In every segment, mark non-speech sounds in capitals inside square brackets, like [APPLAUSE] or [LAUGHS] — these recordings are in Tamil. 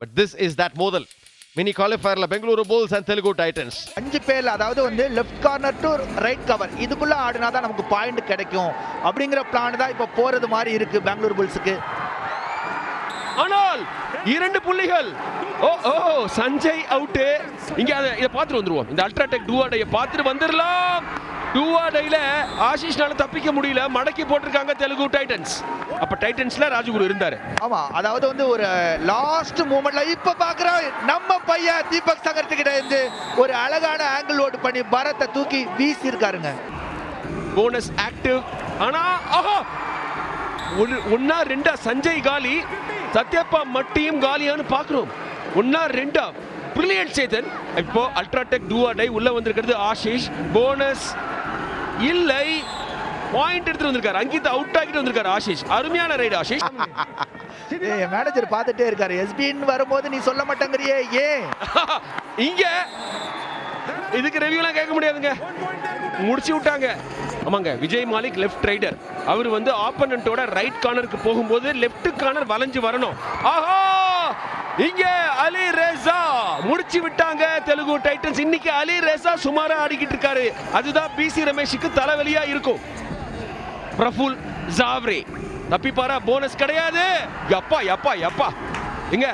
பட் திஸ் இஸ் தட் மோதல் mini குவாலிஃபயர்ல Bengaluru Bulls and Telugu Titans அஞ்சு பேர்ல அதாவது வந்து left corner to right cover இதுக்குள்ள ஆடினா தான் நமக்கு பாயிண்ட் கிடைக்கும். அப்படிங்கிற பிளான் தான் இப்போ போறது மாதிரி இருக்கு பெங்களூர் புல்ஸுக்கு ஆனால் இரண்டு புள்ளிகள். ஓ ஓ சஞ்சய் அவுட் இங்க அதை இதை பார்த்துட்டு வந்துருவோம். இந்த அல்ட்ராடெக் டூவாடையை பார்த்துட்டு வந்துடலாம். டூவாடையில ஆஷிஷ்னால தப்பிக்க முடியல. மடக்கி போட்டிருக்காங்க தெலுங்கு டைட்டன்ஸ் அப்ப டைட்டன்ஸ்ல ராஜகுரு இருந்தாரு. ஆமா அதாவது வந்து ஒரு லாஸ்ட் மூமெண்ட்ல இப்ப பாக்குறோம் நம்ம பையன் தீபக் சகர்த்து கிட்ட இருந்து ஒரு அழகான ஆங்கிள் ஓட்டு பண்ணி பரத்தை தூக்கி வீசி இருக்காருங்க போனஸ் ஆக்டிவ் ஆனா ஆஹா! ஒன்னா ரெண்டா சஞ்சய் காலி சத்யப்பா மட்டியும் காலியான்னு பார்க்கிறோம் ஒன்னா ரெண்டா. பிரில்லியன்ட் சேதன் இப்போ அல்ட்ராடெக் டூஆடை உள்ள வந்திருக்கிறது ஆஷிஷ். போனஸ் இல்லை. பாயிண்ட் எடுத்துட்டு வந்திருக்காரு. அங்கித் அவுட் ஆகிட்டு வந்திருக்காரு ஆஷிஷ். அருமையான ரைடு ஆஷிஷ். மேனேஜர் பார்த்துட்டே இருக்காரு. எஸ்பின்னு வரும்போது நீ சொல்ல மாட்டேங்கிறியே ஏன்? [LAUGHS] இங்க. இதுக்கு ரெவியூலாம் கேட்க முடியாதுங்க. முடிச்சு விட்டாங்க. ஆமாங்க விஜய் மாலிக் லெஃப்ட் ரைடர் அவர் வந்து ஆப்பனண்டோட ரைட் கார்னருக்கு போகும்போது லெஃப்ட் கார்னர் வளைஞ்சு வரணும். ஆஹா! இங்கே அலி ரேசா முடிச்சு விட்டாங்க தெலுங்கு டைட்டன்ஸ். இன்னைக்கு அலி ரேசா சுமாரா ஆடிக்கிட்டு இருக்காரு. அதுதான் பிசி ரமேஷுக்கு தலைவலியா இருக்கும். பிரஃபுல் ஜாவ்ரே. தப்பிப்பாரா? போனஸ் கிடையாது. எப்பா எப்பா எப்பா இங்க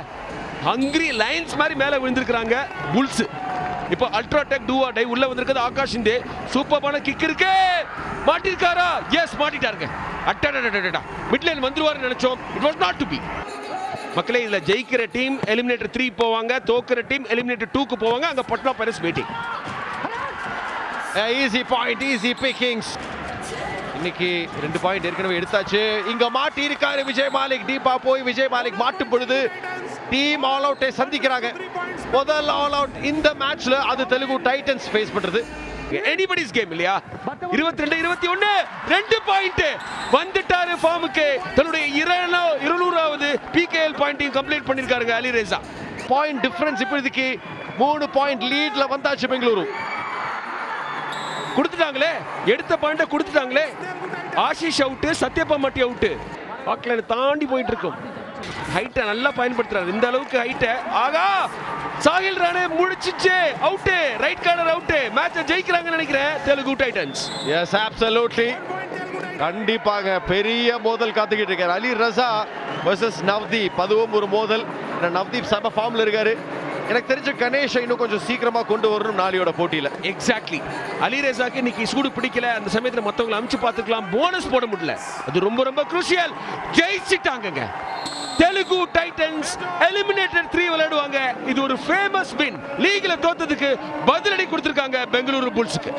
ஹங்கிரி லைன்ஸ் மாதிரி மேலே விழுந்திருக்கிறாங்க புல்ஸ் இப்போ அல்ட்ராடெக் டூவா டை உள்ள வந்திருக்கிறது ஆகாஷ் இந்தே. சூப்பரான கிக் இருக்கு. மாட்டிருக்காரா? எஸ் மாட்டிட்டாருங்க. அட்டடா மிட் லைன் வந்துருவாருன்னு நினைச்சோம். It was not to be மக்களே இதுல ஜெயிக்கிற டீம் எலிமினேட்டர் த்ரீ போவாங்க தோக்குற டீம் எலிமினேட்டர் டூக்கு போவாங்க. அங்க பட்னா பரஸ் waiting easy point easy pickings இன்னைக்கு ரெண்டு பாயிண்ட் ஏற்கனவே எடுத்தாச்சு. இங்க மாட்டி இருக்காரு விஜய் மாலிக். டீப்பா போய் விஜய் மாலிக் மாட்டும் பொழுது டீம் ஆல் அவுட்டை சந்திக்கிறாங்க. முதல் ஆல் அவுட் இந்த மேட்ச்ல அது தெலுங்கு டைட்டன்ஸ் ஃபேஸ் பண்றது. எனிபடிஸ் கேம் இல்லையா? இருபத்தி ரெண்டு இருபத்தி ஒன்னு ரெண்டு பாயிண்ட் வந்துட்டாரு ஃபார்முக்கு தன்னுடைய இருநூ இருநூறாவது பிகேஎல் பாயிண்டையும் கம்ப்ளீட் பண்ணியிருக்காருங்க அலி ரேசா. பாயிண்ட் டிஃபரன்ஸ் இப்போதைக்கு மூணு பாயிண்ட் லீட்ல வந்தாச்சு பெங்களூரு. கொடுத்துட்டாங்களே? எடுத்த பாயிண்ட கொடுத்துட்டாங்களே? ஆஷிஷ் அவுட்டு சத்யபா மட்டி அவுட்டு பாக்கல தாண்டி போயிட்டு இருக்கும் ஹைட்டை நல்லா பயன்படுத்துறாரு. இந்த அளவுக்கு ஹைட்டை ஆகா! சாகில் ராணே முடிச்சிச்சு. அவுட்டு ரைட் கார்னர் அவுட்டு மேட்சை ஜெயிக்கிறாங்கன்னு நினைக்கிறேன். தெலுங்கு டைட்டன்ஸ் எஸ் அப்சல்யூட்லி கண்டிப்பாக பெரிய மோதல் காத்துக்கிட்டு இருக்காரு. அலி ரசா வர்சஸ் நவ்தீப். அதுவும் ஒரு மோதல். நவ்தீப் சப ஃபார்ம்ல இருக்காரு. எனக்கு தெரிஞ்ச கணேஷை இன்னும் கொஞ்சம் சீக்கிரமா கொண்டு வரணும் நாளையோட போட்டியில. எக்ஸாக்ட்லி அலி ரேசாக்கு இன்னைக்கு சூடு பிடிக்கல. அந்த சமயத்துல மத்தவங்களை அமுச்சு பார்த்துக்கலாம். போனஸ் போட முடியல. அது ரொம்ப ரொம்ப குரூசியல் ஜெயிச்சிட்டாங்க தெலுங்கு டைட்டன்ஸ் எலிமினேட்டர் த்ரீ விளையாடுவாங்க. இது ஒரு ஃபேமஸ் பின் லீக்ல தோத்ததுக்கு பதிலடி கொடுத்திருக்காங்க பெங்களூரு புல்ஸுக்கு.